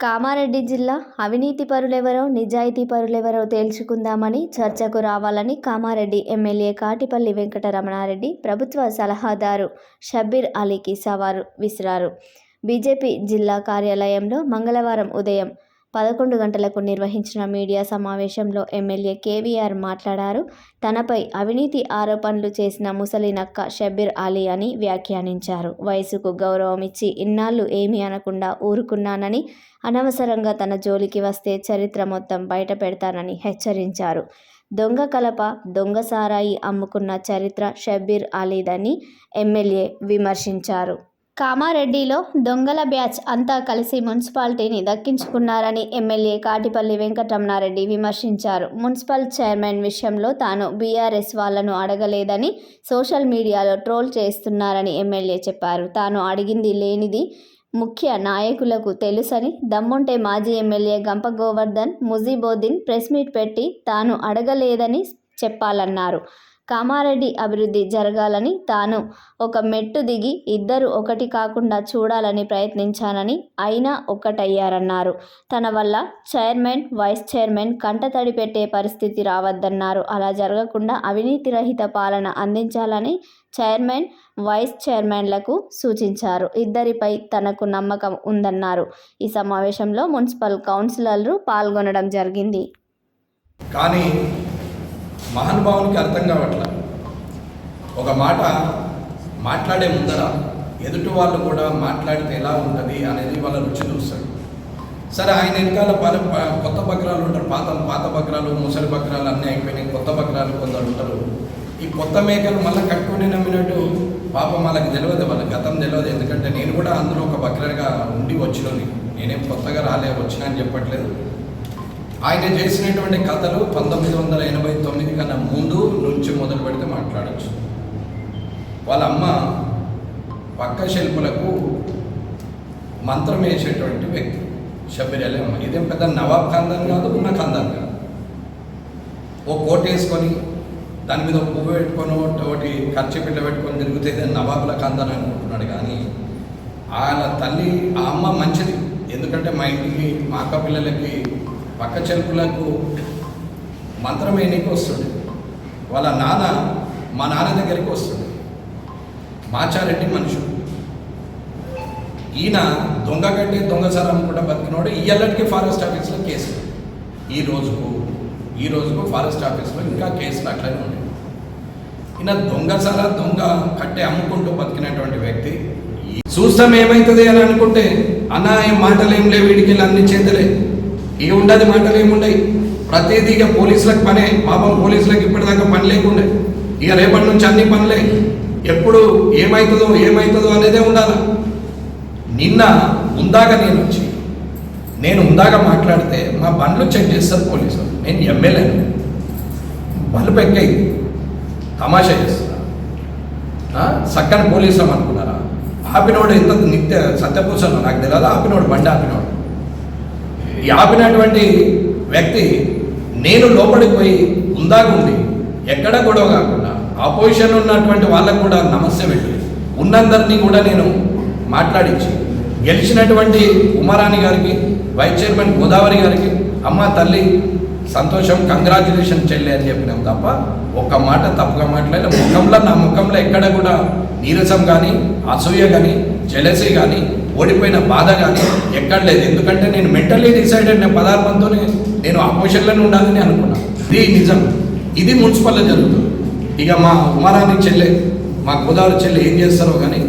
కామారెడ్డి జిల్లా అవినీతి పరులెవరో నిజాయితీ పరులెవరో తేల్చుకుందామని చర్చకు రావాలని కామారెడ్డి ఎమ్మెల్యే కాటిపల్లి వెంకటరమణారెడ్డి ప్రభుత్వ సలహాదారు షబ్బీర్ అలీకి సవారు విసిరారు. బీజేపీ జిల్లా కార్యాలయంలో మంగళవారం ఉదయం పదకొండు గంటలకు నిర్వహించిన మీడియా సమావేశంలో ఎమ్మెల్యే కేవీఆర్ మాట్లాడారు. తనపై అవినీతి ఆరోపణలు చేసిన ముసలి నక్క షబ్బీర్ అలీ అని వ్యాఖ్యానించారు. వయసుకు గౌరవం ఇచ్చి ఇన్నాళ్ళు ఏమీ అనకుండా ఊరుకున్నానని అనవసరంగా తన జోలికి వస్తే చరిత్ర మొత్తం బయట పెడతానని హెచ్చరించారు. దొంగ కలప దొంగ సారాయి అమ్ముకున్న చరిత్ర షబ్బీర్ అలీదని ఎమ్మెల్యే విమర్శించారు. కామారెడ్డిలో దొంగల బ్యాచ్ అంతా కలిసి మున్సిపాలిటీని దక్కించుకున్నారని ఎమ్మెల్యే కాటిపల్లి వెంకటరమణారెడ్డి విమర్శించారు. మున్సిపల్ చైర్మన్ విషయంలో తాను బీఆర్ఎస్ వాళ్ళను అడగలేదని సోషల్ మీడియాలో ట్రోల్ చేస్తున్నారని ఎమ్మెల్యే చెప్పారు. తాను అడిగింది లేనిది ముఖ్య నాయకులకు తెలుసని దమ్ముంటే మాజీ ఎమ్మెల్యే గంప గోవర్ధన్ ముజీబోద్దీన్ ప్రెస్ మీట్ పెట్టి తాను అడగలేదని చెప్పాలన్నారు. కామారెడ్డి అభివృద్ధి జరగాలని తాను ఒక మెట్టు దిగి ఇద్దరు ఒకటి కాకుండా చూడాలని ప్రయత్నించానని అయినా ఒక్కటయ్యారన్నారు. తన వల్ల చైర్మన్ వైస్ చైర్మన్ కంటతడి పెట్టే పరిస్థితి రావద్దన్నారు. అలా జరగకుండా అవినీతి రహిత పాలన అందించాలని చైర్మన్ వైస్ చైర్మన్లకు సూచించారు. ఇద్దరిపై తనకు నమ్మకం ఉందన్నారు. ఈ సమావేశంలో మున్సిపల్ కౌన్సిలర్లు పాల్గొనడం జరిగింది. కానీ మహానుభావునికి అర్థం కావట్ల. ఒక మాట మాట్లాడే ముందర ఎదుటి వాళ్ళు కూడా మాట్లాడితే ఎలా ఉంటుంది అనేది వాళ్ళ రుచి చూస్తాడు సరే ఆయన వెనకాల పల కొత్త బక్రాలు ఉంటారు. పాత పాత బక్రాలు ముసలి బక్రాలు అన్నీ అయిపోయినాయి. కొత్త బక్రాలు కొందరు ఉంటారు. ఈ కొత్త మేకలు మళ్ళీ కట్టుకొని నమ్మినట్టు పాపం వాళ్ళకి తెలియదు వాళ్ళ గతం తెలియదు. ఎందుకంటే నేను కూడా అందులో ఒక బక్రగా ఉండి వచ్చినని. నేనేం కొత్తగా రాలే వచ్చినా అని చెప్పట్లేదు. ఆయన చేసినటువంటి కథలు పంతొమ్మిది వందల ఎనభై తొమ్మిది కన్నా ముందు నుంచి మొదలు పెడితే మాట్లాడచ్చు. వాళ్ళ అమ్మ పక్క శిల్పులకు మంత్రం వేసేటువంటి వ్యక్తి షబీర్ అలీ అమ్మ. ఇదేం పెద్ద నవాబ్ ఖాందాన్ కాదు ఉన్న ఖాందాన్ కాదు. ఓ కోట్ వేసుకొని దాని మీద పువ్వు పెట్టుకొని ఒకటి ఖర్చు పిల్ల పెట్టుకొని తిరిగితే ఇదే నవాబుల ఖాందాన్ అనుకుంటున్నాడు. కానీ వాళ్ళ తల్లి ఆ అమ్మ మంచిది. ఎందుకంటే మా ఇంటికి మా అక్క పిల్లలకి పక్క చెల్పులకు మంత్రం వేయనీకి వస్తుండే వాళ్ళ నాన్న మా నాన్న దగ్గరికి వస్తుంది. మాచారెడ్డి మనుషుడు. ఈయన దొంగ కట్టి దొంగసారం అనుకుంటా బతికినోడు ఇయ్యల్లటికి ఫారెస్ట్ ఆఫీస్లో కేసు. ఈ రోజుకు ఈ రోజుకు ఫారెస్ట్ ఆఫీస్లో ఇంకా కేసులు అట్లనే ఉన్నాయి ఈయన దొంగసార దొంగ కట్టే అమ్ముకుంటూ బతికినటువంటి వ్యక్తి. చూస్తాం ఏమవుతుంది అని అనుకుంటే అన్న ఏం మాటలు ఏం లేవు వీడికి వెళ్ళి అన్ని చేతులే. ఇక ఉండదు మాటలు ఏముండయి ప్రతిదీ ఇక పోలీసులకు పనే పాపం పోలీసులకు ఇప్పటిదాకా పని లేకుండే. ఇక రేపటి నుంచి అన్ని పనులే. ఎప్పుడు ఏమవుతుందో ఏమవుతుందో అనేదే ఉండాలి. నిన్న ఉందాక నేను వచ్చి నేను ఉందాక మాట్లాడితే మా బండ్లు చెక్ చేస్తారు పోలీసులు. నేను ఎమ్మెల్యే. బల్బు ఎక్కయి తమాషా చేస్తున్నా. సక్కని చక్కని పోలీసులు అనుకున్నారా? ఆపినోడు ఎంత నిత్య సత్యపూసను నాకు తెలియదు ఆపినోడు బండి ఆపినోడు. ఈ ఆపినటువంటి వ్యక్తి నేను లోపలికి పోయి ఉందాకుంది ఎక్కడ గొడవ కాకుండా ఆపోజిషన్ ఉన్నటువంటి వాళ్ళకు కూడా నమస్య పెట్టి ఉన్నందరినీ కూడా నేను మాట్లాడించి గెలిచినటువంటి ఉమారాణి గారికి వైస్ చైర్మన్ గోదావరి గారికి అమ్మ తల్లి సంతోషం కంగ్రాచులేషన్ చెల్లి అని చెప్పినాం తప్ప ఒక్క మాట తప్పుగా మాట్లాడిన ముఖంలో నా ముఖంలో ఎక్కడ కూడా నీరసం కానీ అసూయ కానీ జెలసీ కానీ ఓడిపోయిన బాధ కానీ ఎక్కడ లేదు. ఎందుకంటే నేను మెంటల్లీ డిసైడెడ్ నేను పదార్థంతోనే నేను ఆ పొజిషన్లోనే ఉండాలని అనుకున్నాను ఇది నిజం. ఇది మున్సిపల్లో జరుగుతుంది. ఇక మా ఉమారాణి చెల్లె మా గోదావరి చెల్లె ఏం చేస్తారో కానీ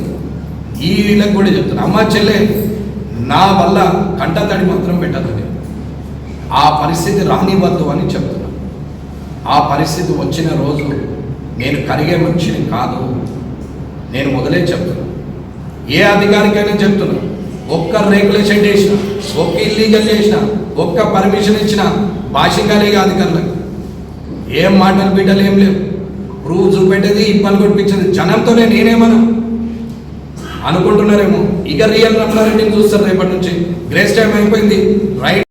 ఈ వీళ్ళకి కూడా చెప్తాను అమ్మ చెల్లె నా వల్ల కంట తడి మాత్రం పెట్టదు నేను. ఆ పరిస్థితి రానివ్వద్దు అని చెప్తున్నా. ఆ పరిస్థితి వచ్చిన రోజు నేను కరిగే మనిషిని కాదు. నేను మొదలే చెప్తున్నా. ఏ అధికారికైనా చెప్తున్నా. ఒక్క రెగ్యులేషన్ చేసిన ఒక్క ఇల్లీగల్ చేసిన ఒక్క పర్మిషన్ ఇచ్చిన భాషికాలేగా అధికారులకు ఏం మాటలు బిడ్డలు ఏం లేవు. ప్రూవ్ చూపెట్టేది ఇబ్బంది కొట్టించేది జనంతోనే నేనేమన్నా అనుకుంటున్నారేమో ఇక రియల్ రమణారెడ్డిని చూస్తారు రేపటి నుంచి. గ్రేస్ టైం అయిపోయింది. రైట్